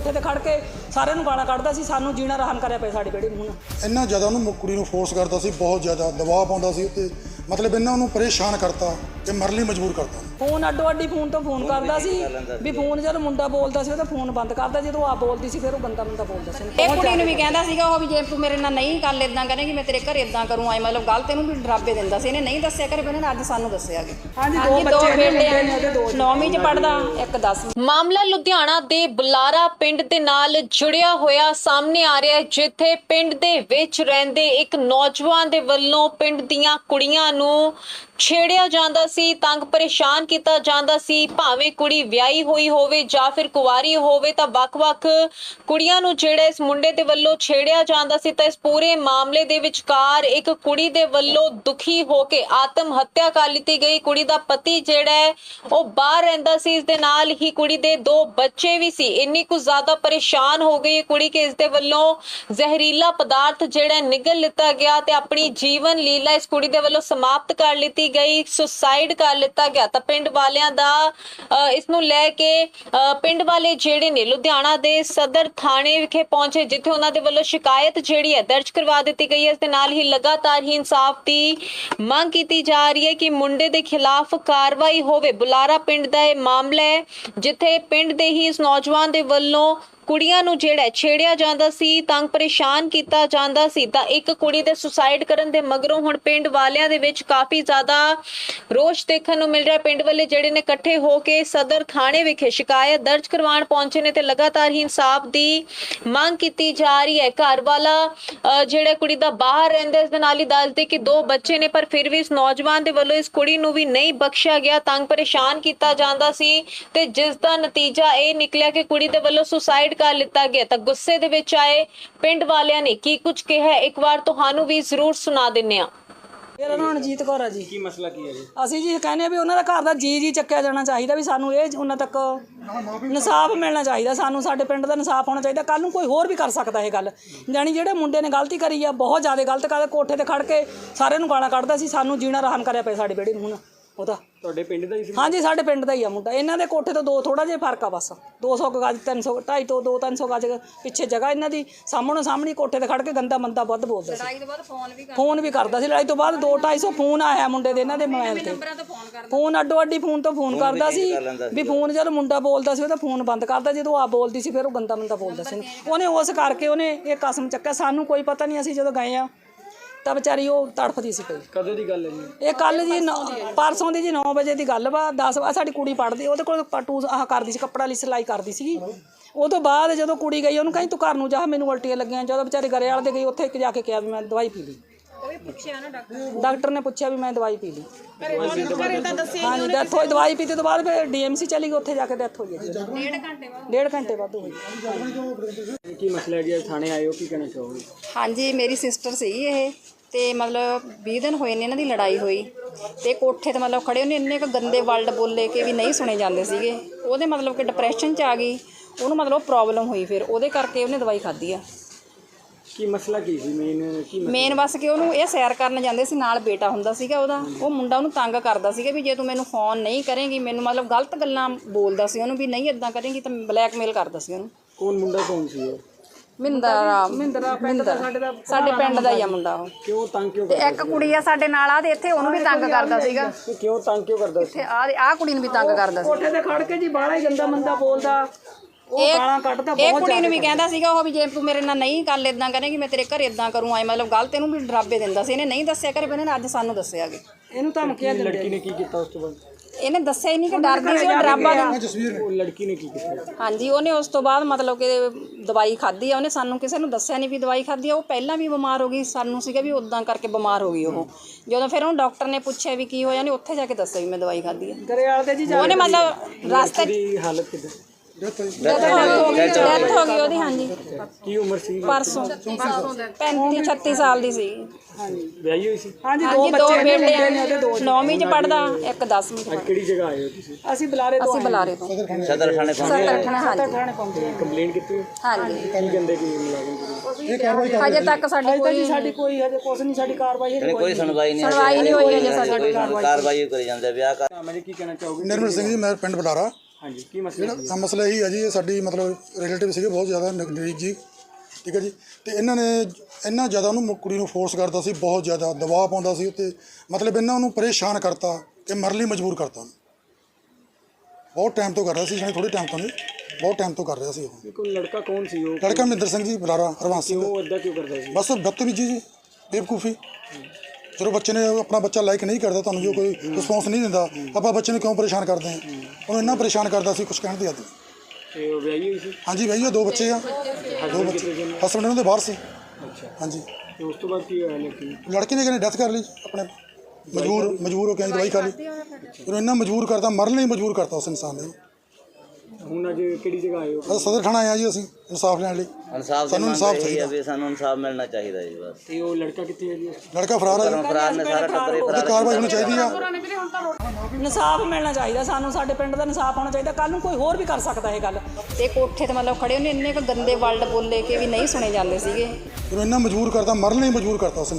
ਕੋਠੇ ਤੇ ਖੜ ਕੇ ਸਾਰਿਆਂ ਨੂੰ ਗਾਲਾਂ ਕੱਢਦਾ ਸੀ ਸਾਨੂੰ ਜੀਣਾ ਰਹਿਮ ਕਰਿਆ ਪਿਆ ਸਾਡੀ ਬੇੜੀ ਨੂੰ ਇੰਨਾ ਜ਼ਿਆਦਾ ਉਹਨੂੰ ਕੁੜੀ ਨੂੰ ਫੋਰਸ ਕਰਦਾ ਸੀ ਬਹੁਤ ਜ਼ਿਆਦਾ ਦਬਾਅ ਪਾਉਂਦਾ ਸੀ ਉੱਤੇ ਮਤਲਬ ਇਹਨਾਂ ਨੂੰ ਪਰੇਸ਼ਾਨ ਕਰਤਾ ਤੇ ਮਰਨ ਲਈ ਮਜਬੂਰ ਕਰਤਾ। ਫੋਨ ਅੱਡੋ ਅੱਡੀ ਫੋਨ ਤੋਂ ਫੋਨ ਕਰਦਾ ਸੀ ਵੀ ਫੋਨ ਜਦੋਂ ਮੁੰਡਾ ਬੋਲਦਾ ਸੀ ਉਹਦਾ ਫੋਨ ਬੰਦ ਕਰਦਾ ਜਦੋਂ ਆ ਬੋਲਦੀ ਸੀ ਫਿਰ ਉਹ ਬੰਦਾ ਬੰਦਾ ਬੋਲਦਾ ਸੀ। ਇਹ ਕੁੜੀ ਨੂੰ ਵੀ ਕਹਿੰਦਾ ਸੀਗਾ ਉਹ ਵੀ ਜੇ ਤੂੰ ਮੇਰੇ ਨਾਲ ਨਹੀਂ ਗੱਲ ਇਦਾਂ ਕਰੇਗੀ ਮੈਂ ਤੇਰੇ ਘਰ ਇਦਾਂ ਕਰੂੰ ਆਏ ਮਤਲਬ ਗਲਤ ਇਹਨੂੰ ਵੀ ਡਰਾਬੇ ਦਿੰਦਾ ਸੀ ਇਹਨੇ ਨਹੀਂ ਦੱਸਿਆ ਕਰੇ ਇਹਨੇ ਅੱਜ ਸਾਨੂੰ ਦੱਸਿਆ ਕਿ। ਹਾਂਜੀ, ਦੋ ਬੱਚੇ ਨੇ, ਮੁੰਡੇ ਨੇ ਉਹਦੇ ਦੋ। 9ਵੀਂ ਚ ਪੜਦਾ ਇੱਕ 10ਵੀਂ ਮਾਮਲਾ ਲੁਧਿਆਣਾ ਦੇ ਬੁਲਾਰਾ ਪਿੰਡ ਦੇ ਨਾਲ ਜੁੜਿਆ ਹੋਇਆ ਸਾਹਮਣੇ ਆ ਰਿਹਾ ਹੈ, ਜਿੱਥੇ ਪਿੰਡ ਦੇ ਵਿੱਚ ਰਹਿੰਦੇ ਇੱਕ ਨੌਜਵਾਨ ਦੇ ਵੱਲੋਂ ਪਿੰਡ ਦੀਆਂ ਕੁੜੀਆਂ ਨੂੰ ਛੇੜਿਆ ਜਾਂਦਾ ਸੀ, ਤੰਗ ਪਰੇਸ਼ਾਨ ਕੀਤਾ ਜਾਂਦਾ ਸੀ, ਭਾਵੇਂ ਕੁੜੀ ਵਿਆਹੀ ਹੋਈ ਹੋਵੇ ਜਾਂ ਫਿਰ ਕੁਵਾਰੀ ਹੋਵੇ, ਤਾਂ ਵੱਖ-ਵੱਖ ਕੁੜੀਆਂ ਨੂੰ ਜਿਹੜਾ ਇਸ ਮੁੰਡੇ ਦੇ ਵੱਲੋਂ ਛੇੜਿਆ ਜਾਂਦਾ ਸੀ, ਤਾਂ ਇਸ ਪੂਰੇ ਮਾਮਲੇ ਦੇ ਵਿਚਕਾਰ ਇੱਕ ਕੁੜੀ ਦੇ ਵੱਲੋਂ ਦੁਖੀ ਹੋ ਕੇ ਆਤਮ ਹੱਤਿਆ ਕਰ ਲਈ ਗਈ। ਕੁੜੀ ਦਾ ਪਤੀ ਜਿਹੜਾ ਹੈ, ਉਹ ਬਾਹਰ ਰਹਿੰਦਾ ਸੀ, ਇਸ ਦੇ ਨਾਲ ਹੀ ਕੁੜੀ ਦੇ ਦੋ ਬੱਚੇ ਵੀ ਸੀ। ਇੰਨੀ ਕੁ ਜ਼ਿਆਦਾ ਪਰੇਸ਼ਾਨ ਹੋ ਗਈ। ਇਹ ਕੁੜੀ ਕਿ ਇਸ ਦੇ ਵੱਲੋਂ ਜ਼ਹਿਰੀਲਾ ਪਦਾਰਥ ਜਿਹੜਾ ਨਿਗਲ ਲਿੱਤਾ ਗਿਆ ਤੇ ਆਪਣੀ ਜੀਵਨ ਲੀਲਾ ਇਸ ਕੁੜੀ ਦੇ ਵੱਲੋਂ ਸਮਾਪਤ ਕਰ ਲਿੱਤੀ ਗਈ, ਸੁਸਾਈਡ ਕਰ ਲਿੱਤਾ ਗਿਆ। ਤਾਂ ਪਿੰਡ ਵਾਲਿਆਂ ਦਾ ਇਸ ਨੂੰ ਲੈ ਕੇ ਪਿੰਡ ਵਾਲੇ ਜਿਹੜੇ ਨੇ ਲੁਧਿਆਣਾ ਦੇ ਸਦਰ ਥਾਣੇ ਵਿਖੇ ਪਹੁੰਚੇ, ਜਿੱਥੇ ਉਹਨਾਂ ਦੇ ਵੱਲੋਂ ਸ਼ਿਕਾਇਤ ਜਿਹੜੀ ਹੈ ਦਰਜ ਕਰਵਾ ਦਿੱਤੀ ਗਈ ਹੈ। ਇਸ ਦੇ ਨਾਲ ਹੀ ਲਗਾਤਾਰ ਹੀ ਇਨਸਾਫ ਦੀ ਮੰਗ ਕੀਤੀ ਜਾ ਰਹੀ ਹੈ ਕਿ ਮੁੰਡੇ ਦੇ ਖਿਲਾਫ ਕਾਰਵਾਈ ਹੋਵੇ। ਬੁਲਾਰਾ ਪਿੰਡ ਦਾ ਇਹ ਮਾਮਲਾ ਹੈ, ਜਿੱਥੇ ਪਿੰਡ ਦੇ ਹੀ ਇਸ ਨੌਜਵਾਨ ਦੇ ਵੱਲੋਂ no ਕੁੜੀਆਂ ਨੂੰ ਜਿਹੜਾ ਛੇੜਿਆ ਜਾਂਦਾ ਸੀ, ਤੰਗ ਪਰੇਸ਼ਾਨ ਕੀਤਾ ਜਾਂਦਾ ਸੀ, ਤਾਂ ਇੱਕ ਕੁੜੀ ਦੇ ਸੁਸਾਈਡ ਕਰਨ ਦੇ ਮਗਰੋਂ ਹੁਣ ਪਿੰਡ ਵਾਲਿਆਂ ਦੇ ਵਿੱਚ ਕਾਫੀ ਜ਼ਿਆਦਾ ਰੋਸ਼ ਦੇਖਣ ਨੂੰ ਮਿਲ ਰਿਹਾ ਪਿੰਡ ਵਾਲੇ ਜਿਹੜੇ ਨੇ ਇਕੱਠੇ ਹੋ ਕੇ ਸਦਰ ਥਾਣੇ ਵਿਖੇ ਸ਼ਿਕਾਇਤ ਦਰਜ ਕਰਵਾਉਣ ਪਹੁੰਚੇ ਨੇ ਤੇ ਲਗਾਤਾਰ ਹੀ ਇਨਸਾਫ ਦੀ ਮੰਗ ਕੀਤੀ ਜਾ ਰਹੀ ਹੈ। ਘਰ ਵਾਲਾ ਜਿਹੜਾ ਕੁੜੀ ਦਾ ਬਾਹਰ ਰਹਿੰਦਾ ਇਸ ਦੇ ਨਾਲ ਹੀ ਦੱਸਦੇ ਕਿ ਦੋ ਬੱਚੇ ਨੇ, ਪਰ ਫਿਰ ਵੀ ਇਸ ਨੌਜਵਾਨ ਦੇ ਵੱਲੋਂ ਇਸ ਕੁੜੀ ਨੂੰ ਵੀ ਨਹੀਂ ਬਖਸ਼ਿਆ ਗਿਆ। ਤੰਗ ਪਰੇਸ਼ਾਨ ਕੀਤਾ ਜਾਂਦਾ ਸੀ ਤੇ ਜਿਸ ਦਾ ਨਤੀਜਾ ਇਹ ਨਿਕਲਿਆ ਕਿ ਕੁੜੀ ਦੇ ਵੱਲੋਂ ਸੁਸਾਈਡ ਕਰ ਲਿੱਤਾ ਗਿਆ ਤਾਂ ਗੁੱਸੇ ਦੇ ਵਿੱਚ ਆਏ ਪਿੰਡ ਵਾਲਿਆਂ ਨੇ ਕੀ ਕੁਝ ਕਿਹਾ? ਇੱਕ ਵਾਰ ਤੁਹਾਨੂੰ ਵੀ ਜ਼ਰੂਰ ਸੁਣਾ ਦਿੰਨੇ ਆ ਮੇਰਾ ਨਾਮ ਰਣਜੀਤ ਕੌਰ ਆ ਜੀ। ਕੀ ਮਸਲਾ ਕੀ ਹੈ ਜੀ? ਅਸੀਂ ਜੀ ਕਹਿੰਦੇ ਆ ਵੀ ਉਹਨਾਂ ਦਾ ਘਰ ਦਾ ਜੀ ਜੀ ਚੱਕਿਆ ਜਾਣਾ ਚਾਹੀਦਾ ਵੀ ਸਾਨੂੰ ਇਹ ਉਹਨਾਂ ਤੱਕ ਇਨਸਾਫ ਮਿਲਣਾ ਚਾਹੀਦਾ ਸਾਨੂੰ ਸਾਡੇ ਪਿੰਡ ਦਾ ਇਨਸਾਫ ਹੋਣਾ ਚਾਹੀਦਾ ਕੱਲ ਨੂੰ ਕੋਈ ਹੋਰ ਵੀ ਕਰ ਸਕਦਾ ਇਹ ਗੱਲ। ਜਾਣੀ ਜਿਹੜੇ ਮੁੰਡੇ ਨੇ ਗਲਤੀ ਕਰੀ ਆ ਬਹੁਤ ਜ਼ਿਆਦਾ ਗਲਤ ਕਰ ਕੋਠੇ ਤੇ ਖੜ ਕੇ ਸਾਰਿਆਂ ਨੂੰ ਗਾਲਾਂ ਕੱਢਦਾ ਸੀ ਸਾਨੂੰ ਜੀਣਾ ਰਹਿਮ ਕਰਿਆ ਪਿਆ ਸਾਡੀ ਬੇੜੀ ਨੂੰ ਹੁਣ। ਉਹਦਾ। ਤੁਹਾਡੇ ਪਿੰਡ ਦਾ ਹੀ ਸੀ ਹਾਂਜੀ ਸਾਡੇ ਪਿੰਡ ਦਾ ਹੀ ਆ ਮੁੰਡਾ। ਇਹਨਾਂ ਦੇ ਕੋਠੇ ਤੋਂ ਦੋ ਥੋੜਾ ਜਿਹਾ ਫ਼ਰਕ ਆ ਬਸ। 200 ਕੁ ਗਜ 300 250 ਤੋਂ 2 300 ਗਜ ਪਿੱਛੇ ਜਗ੍ਹਾ ਇਹਨਾਂ ਦੀ। ਸਾਹਮਣੇ ਸਾਹਮਣੇ ਕੋਠੇ ਤੇ ਖੜ ਕੇ ਗੰਦਾ ਮੰਦਾ ਵੱਧ ਬੋਲਦਾ ਸੀ। ਤੋਂ ਬਾਅਦ ਫੋਨ ਵੀ ਫੋਨ ਵੀ ਕਰਦਾ ਸੀ। ਲੜਾਈ ਤੋਂ ਬਾਅਦ 2 250 ਫੋਨ ਆਇਆ ਮੁੰਡੇ ਦੇ ਇਹਨਾਂ ਦੇ ਮੋਬਾਈਲ ਤੇ। ਫੋਨ ਅੱਡੋ ਅੱਡੀ ਫੋਨ ਤੋਂ ਫੋਨ ਕਰਦਾ ਸੀ ਵੀ ਫੋਨ ਜਦੋਂ ਮੁੰਡਾ ਬੋਲਦਾ ਸੀ ਉਹਦਾ ਫੋਨ ਬੰਦ ਕਰਦਾ। ਜਦੋਂ ਆ ਬੋਲਦੀ ਸੀ ਫਿਰ ਉਹ ਗੰਦਾ ਮੰਦਾ ਬੋਲਦਾ ਸੀ। ਉਹਨੇ ਉਸ ਕਰਕੇ ਉਹਨੇ ਇਹ ਕਸਮ ਚੱਕਿਆ। ਸਾਨੂੰ ਕੋਈ ਪਤਾ ਨਹੀਂ ਅਸੀਂ ਜਦੋਂ ਗਏ ਆ ਤਾਂ ਵਿਚਾਰੀ ਉਹ ਤੜਫਦੀ ਸੀ ਪਈ ਕਦੋਂ ਦੀ ਗੱਲ ਹੈ ਜੀ? ਇਹ ਕੱਲ ਜੀ ਨੌ- ਪਰਸੋਂ ਦੀ ਜੀ 9 ਵਜੇ ਦੀ ਗੱਲ ਵਾ 10 ਵਜੇ ਸਾਡੀ ਕੁੜੀ ਪੜਦੀ ਉਹਦੇ ਕੋਲ ਪਟੂ ਆਹ ਕਰਦੀ ਸੀ ਕੱਪੜਾ ਲਈ ਸਿਲਾਈ ਕਰਦੀ ਸੀਗੀ। ਉਹ ਤੋਂ ਬਾਅਦ ਜਦੋਂ ਕੁੜੀ ਗਈ ਉਹਨੂੰ ਕਹਿੰਦੀ ਤੂੰ ਘਰ ਨੂੰ ਜਾ ਮੈਨੂੰ ਉਲਟੀਆਂ ਲੱਗੀਆਂ ਜਦੋਂ ਵਿਚਾਰੇ ਗਰੇ ਵਾਲੇ ਦੇ ਗਈ ਉੱਥੇ ਇੱਕ ਜਾ ਕੇ ਕਿਹਾ ਵੀ ਮੈਂ ਦਵਾਈ ਪੀ ਲਈ। ਉਹ ਪੁੱਛਿਆ ਨਾ ਡਾਕਟਰ ਡਾਕਟਰ ਨੇ ਪੁੱਛਿਆ ਵੀ ਮੈਂ ਦਵਾਈ ਪੀ ਲਈ। ਹਾਂਜੀ ਡੈਥ ਹੋਈ ਦਵਾਈ ਪੀਤੇ ਤੋਂ ਬਾਅਦ ਫਿਰ ਡੀਐਮਸੀ ਚਲੀ ਗਈ ਉੱਥੇ ਜਾ ਕੇ ਡੈਥ ਹੋਈ ਹੈ ਜੀ ਡੇਢ ਘੰਟੇ ਬਾਅਦ। ਡੇਢ ਘੰਟੇ ਬਾਅਦ ਹੋਈ। ਕੀ ਮਸਲਾ ਹੈ ਜੀ ਥਾਣੇ ਆਏ ਹੋ ਕੀ ਕਹਿਣਾ ਚਾਹੋਗੇ? ਹਾਂਜੀ ਮੇਰੀ ਸਿਸਟਰ ਸੀਗੀ ਇਹ ਤੇ ਮਤਲਬ 20 ਦਿਨ ਹੋਏ ਨੇ ਇਹਨਾਂ ਦੀ ਲੜਾਈ ਹੋਈ। ਤੇ ਕੋਠੇ ਤੇ ਮਤਲਬ ਖੜੇ ਉਹਨੇ ਇੰਨੇ ਕੁ ਗੰਦੇ ਵਰਡ ਬੋਲੇ ਕਿ ਵੀ ਨਹੀਂ ਸੁਣੇ ਜਾਂਦੇ ਸੀਗੇ। ਉਹਦੇ ਮਤਲਬ ਕਿ ਡਿਪਰੈਸ਼ਨ ਚ ਆ ਗਈ ਉਹਨੂੰ ਮਤਲਬ ਪ੍ਰੋਬਲਮ ਹੋਈ ਫਿਰ। ਉਹਦੇ ਕਰਕੇ ਉਹਨੇ ਦਵਾਈ ਖਾਧੀ ਆ। ਕੀ ਮਸਲਾ ਕੀ ਸੀ? ਮੇਨ ਕੀ ਮਸਲਾ? ਮੇਨ ਬਸ ਕਿ ਉਹਨੂੰ ਇਹ ਸੈਰ ਕਰਨ ਜਾਂਦੇ ਸੀ ਨਾਲ ਬੇਟਾ ਹੁੰਦਾ ਸੀਗਾ ਉਹਦਾ। ਉਹ ਮੁੰਡਾ ਉਹਨੂੰ ਤੰਗ ਕਰਦਾ ਸੀਗਾ ਵੀ ਜੇ ਤੂੰ ਮੈਨੂੰ ਫੋਨ ਨਹੀਂ ਕਰੇਂਗੀ ਮੈਨੂੰ ਮਤਲਬ ਗਲਤ ਗੱਲਾਂ ਬੋਲਦਾ ਸੀ ਉਹਨੂੰ ਵੀ ਨਹੀਂ ਇਦਾਂ ਕਰੇਂਗੀ ਤਾਂ ਬਲੈਕਮੇਲ ਕਰਦਾ ਸੀ ਉਹਨੂੰ। ਕੌਣ ਮੁੰਡਾ ਕੌਣ ਸੀ ਉਹ? ਮਿੰਦਰਾ ਮਹਿੰਦਰਾ ਪਿੰਡ ਦਾ ਸਾਡੇ ਦਾ ਸਾਡੇ ਪਿੰਡ ਦਾ ਹੀ ਆ ਮੁੰਡਾ ਉਹ। ਕਿਉਂ ਤੰਗ ਕਿਉਂ ਤੇ ਕਰਦਾ ਇੱਕ ਕੁੜੀ ਆ ਸਾਡੇ ਨਾਲ ਆ ਤੇ ਇੱਥੇ ਉਹਨੂੰ ਵੀ ਤੰਗ ਕਰਦਾ ਸੀਗਾ। ਸੀ ਕਿਉਂ ਤੰਗ ਕਿਉਂ ਕਰਦਾ ਸੀ? ਤੇ ਆ ਆ ਕੁੜੀ ਨੂੰ ਵੀ ਤੰਗ ਕਰਦਾ ਸੀ। ਕੋਠੇ ਤੇ ਖੜ ਕੇ ਜੀ ਬਾਹਲਾ ਹੀ ਗੰਦਾ ਮੰਦਾ ਬੋਲਦਾ। ਉਹ ਗਾਲਾਂ ਕੱਢਦਾ ਇਹ ਬਹੁਤ ਕੁੜੀ ਨੂੰ ਵੀ ਕਹਿੰਦਾ ਸੀਗਾ ਉਹ ਵੀ ਜੇ ਤੂੰ ਮੇਰੇ ਨਾਲ ਨਹੀਂ ਗੱਲ ਇਦਾਂ ਕਰੇਗੀ ਮੈਂ ਤੇਰੇ ਘਰ ਇਦਾਂ ਕਰੂੰ ਆਏ ਮਤਲਬ ਗਲਤ ਇਹਨੂੰ ਵੀ ਡਰਾਬੇ ਦਿੰਦਾ ਸੀ। ਇਹਨੇ ਨਹੀਂ ਦੱਸਿਆ ਕਰੇ ਇਹਨੇ ਅੱਜ ਸਾਨੂੰ ਦੱਸਿਆ ਕਿ ਇਹਨੂੰ ਧਮਕੀਆਂ ਦਿੰਦੇ ਲੜਕੀ ਨੇ ਕੀ ਕੀਤਾ ਉਸ ਤੋਂ ਬਾਅਦ? ਇਹਨੇ ਦੱਸਿਆ ਹੀ ਨਹੀਂ ਕਿ ਡਰਦੀ ਸੀ ਉਹ ਡਰਾਬਾ ਦਾ ਉਹ ਲੜਕੀ ਨੇ ਕੀ ਕੀਤਾ? ਹਾਂਜੀ ਉਹਨੇ ਉਸ ਤੋਂ ਬਾਅਦ ਮਤਲਬ ਕਿ ਦਵਾਈ ਖਾਧੀ ਆ ਉਹਨੇ ਸਾਨੂੰ ਕਿਸੇ ਨੂੰ ਦੱਸਿਆ ਨਹੀਂ ਵੀ ਦਵਾਈ ਖਾਧੀ ਆ। ਉਹ ਪਹਿਲਾਂ ਵੀ ਬਿਮਾਰ ਹੋ ਗਈ ਸਾਨੂੰ ਸੀਗਾ ਵੀ ਉਦਾਂ ਕਰਕੇ ਬਿਮਾਰ ਹੋ ਗਈ ਉਹ। ਜਦੋਂ ਫਿਰ ਉਹਨੂੰ ਡਾਕਟਰ ਨੇ ਪੁੱਛਿਆ ਵੀ ਕੀ ਹੋਇਆ ਉਹਨੇ ਉੱਥੇ ਜਾ ਕੇ ਦੱਸਿਆ ਵੀ ਮੈਂ ਦਵਾਈ ਖਾਧੀ ਆ। ਦੇ ਜੀ ਉਹਨੇ ਮਤਲਬ ਰਸਤੇ ਦੀ ਹਾਲਤ ਕਿਦਾਂ? ਡੈਥ ਹੋ ਗਈ। ਉਹਦੀ ਹਾਂਜੀ। ਕੀ ਉਮਰ ਸੀ? ਪਰਸੋਂ। 35 36 ਸਾਲ ਦੀ ਸੀ। ਵਿਆਹੀ ਹੋਈ ਸੀ? ਹਾਂਜੀ ਦੋ ਹਾਂਜੀ ਦੋ ਬੱਚੇ ਨੇ ਬੇਟੇ ਮੁੰਡੇ ਨੇ ਉਹਦੇ ਦੋ 9ਵੀਂ ਚ ਪੜਦਾ ਇੱਕ 10ਵੀਂ ਚ ਅੱਜ ਕਿਹੜੀ ਜਗ੍ਹਾ ਆਏ ਹੋ ਤੁਸੀਂ? ਅਸੀਂ ਬੁਲਾਰੇ ਤੋਂ ਅਸੀਂ ਬੁਲਾਰੇ ਤੋਂ। ਸਦਰ ਥਾਣੇ ਪਹੁੰਚੇ ਹਾਂਜੀ। ਕੰਪਲੇਂਟ ਕੀਤੀ ਹੋਈ? ਹਾਂਜੀ। ਕੀ ਕਹਿੰਦੇ ਕੀ ਮੁਲਾਜ਼ਮ ਜੀ ਹਜੇ ਤੱਕ ਸਾਡੀ ਕੋਈ ਸਾਡੀ ਕੋਈ ਹਜੇ ਕੁਛ ਨਹੀਂ ਸਾਡੀ ਕਾਰਵਾਈ ਕੋਈ ਸੁਣਵਾਈ ਨਹੀਂ ਸੁਣਵਾਈ ਨਹੀਂ ਹੋਈ ਹਜੇ ਸਾਡੀ। ਕੋਈ ਕਾਰਵਾਈ ਕਰੀ ਜਾਂਦੇ ਵਿਆਹ ਕਰ ਮੈਂ ਕੀ ਕਹਿਣਾ ਚਾਹੋਗੇ? ਨਿਰਮਲ ਸਿੰਘ ਜੀ ਮੈਂ ਪਿੰਡ ਬਟਾਰਾ। ਹਾਂਜੀ ਕੀ ਮਸਲਾ ਜਿਹੜਾ ਮਸਲਾ ਇਹੀ ਹੈ ਜੀ ਇਹ ਸਾਡੀ ਮਤਲਬ ਰਿਲੇਟਿਵ ਸੀਗੇ ਬਹੁਤ ਜ਼ਿਆਦਾ ਨਜ਼ਦੀਕ ਜੀ। ਠੀਕ ਹੈ ਜੀ? ਤੇ ਇਹਨਾਂ ਨੇ ਇੰਨਾ ਜ਼ਿਆਦਾ ਉਹਨੂੰ ਮੁ- ਕੁੜੀ ਨੂੰ ਫੋਰਸ ਕਰਦਾ ਸੀ ਬਹੁਤ ਜ਼ਿਆਦਾ ਦਬਾਅ ਪਾਉਂਦਾ ਸੀ ਉੱਤੇ। ਮਤਲਬ ਇਹਨਾਂ ਨੂੰ ਪਰੇਸ਼ਾਨ ਕਰਤਾ ਕਿ ਮਰਨ ਲਈ ਮਜਬੂਰ ਕਰਤਾ ਉਹਨੂੰ। ਬਹੁਤ ਟਾਈਮ ਤੋਂ ਕਰ ਰਿਹਾ ਸੀ ਜਾਣੀ ਥੋੜੇ ਟਾਈਮ ਤੋਂ ਨਹੀਂ ਬਹੁਤ ਟਾਈਮ ਤੋਂ ਕਰ ਰਿਹਾ ਸੀ ਉਹ। ਕੋਈ ਲੜਕਾ ਕੌਣ ਸੀ ਉਹ? ਲੜਕਾ ਮਹਿੰਦਰ ਸਿੰਘ ਜੀ ਬੁਲਾਰਾ ਹਰਵੰਸ ਸਿੰਘ। ਉਹ ਏਦਾਂ ਕਿਉਂ ਕਰਦਾ ਸੀ? ਬਸ ਬਦਤਮੀਜੀ ਜੀ ਬੇਵਕੂਫੀ। ਜਦੋਂ ਬੱਚੇ ਨੇ ਆਪਣਾ ਬੱਚਾ ਲਾਈਕ ਨਹੀਂ ਕਰਦਾ ਤੁਹਾਨੂੰ ਜੋ ਕੋਈ ਰਿਸਪੌਂਸ ਨਹੀਂ ਦਿੰਦਾ ਆਪਾਂ ਬੱਚੇ ਨੂੰ ਕਿਉਂ ਪਰੇਸ਼ਾਨ ਕਰਦੇ ਹਾਂ? ਉਹਨੂੰ ਇੰਨਾ ਪਰੇਸ਼ਾਨ ਕਰਦਾ ਸੀ ਕੁਝ ਕਹਿਣ ਦੀ ਨਹੀਂ। ਤੇ ਉਹ ਵਿਆਹੀ ਹੋਈ ਸੀ? ਹਾਂਜੀ ਭਈਆ ਦੋ ਬੱਚੇ ਆ। ਦੋ ਬੱਚੇ। ਹਸਬੰਡ ਉਹਨਾਂ ਦੇ ਬਾਹਰ ਸੀ। ਅੱਛਾ। ਹਾਂਜੀ। ਤੇ ਉਸ ਤੋਂ ਬਾਅਦ ਕੀ ਹੋਇਆ ਲੜਕੀ ਨੂੰ? ਲੜਕੇ ਨੇ ਕਹਿੰਦੇ ਡੈਥ ਕਰ ਲਈ ਆਪਣੇ। ਮਜਬੂਰ ਮਜਬੂਰ ਹੋ ਕੇ ਦਵਾਈ ਖਾ ਲਈ। ਉਹਨੂੰ ਇੰਨਾ ਮਜਬੂਰ ਕਰਤਾ ਮਰਨ ਲਈ ਮਜਬੂਰ ਕਰਤਾ ਉਸ ਇਨਸਾਨ ਨੇ। ਹੁਣ ਅੱਜ ਕਿਹੜੀ ਜਗ੍ਹਾ ਆਏ ਹੋ? ਸਦਰ ਥਾਣਾ ਆਇਆ ਜੀ ਅਸੀਂ ਇਨਸਾਫ ਲੈਣ ਲਈ। ਇਨਸਾਫ ਦੀ ਸਾਨੂੰ ਮੰਗ ਇਨਸਾਫ ਇਹੀ ਹੈ ਵੀ ਸਾਨੂੰ ਇਨਸਾਫ ਮਿਲਣਾ ਚਾਹੀਦਾ ਜੀ ਬਸ। ਤੇ ਉਹ ਲੜਕਾ ਕਿੱਥੇ ਹੈ ਜੀ? ਲੜਕਾ ਫਰਾਰ ਹੈ ਘਰੋਂ ਫਰਾਰ ਨੇ ਸਾਰਾ ਟੱਬਰ ਹੀ ਉਹਦੀ ਫਰਾਰ ਕਾਰਵਾਈ ਹੋਣੀ ਚਾਹੀਦੀ ਆ। ਇਨਸਾਫ ਮਿਲਣਾ ਚਾਹੀਦਾ ਸਾਨੂੰ ਸਾਡੇ ਪਿੰਡ ਦਾ ਇਨਸਾਫ ਹੋਣਾ ਚਾਹੀਦਾ। ਕੱਲ ਨੂੰ ਕੋਈ ਹੋਰ ਵੀ ਕਰ ਸਕਦਾ ਇਹ ਗੱਲ। ਤੇ ਕੋਠੇ ਤੇ ਮਤਲਬ ਖੜੇ ਉਹਨੇ ਇੰਨੇ ਕੁ ਗੰਦੇ ਵਰਡ ਬੋਲੇ ਕਿ ਵੀ ਨਹੀਂ ਸੁਣੇ ਜਾਂਦੇ ਸੀਗੇ। ਉਹਨੂੰ ਇੰਨਾ ਮਜਬੂਰ ਕਰਤਾ ਮਰਨ ਲਈ ਮਜਬੂਰ ਕਰਤਾ ਉਸ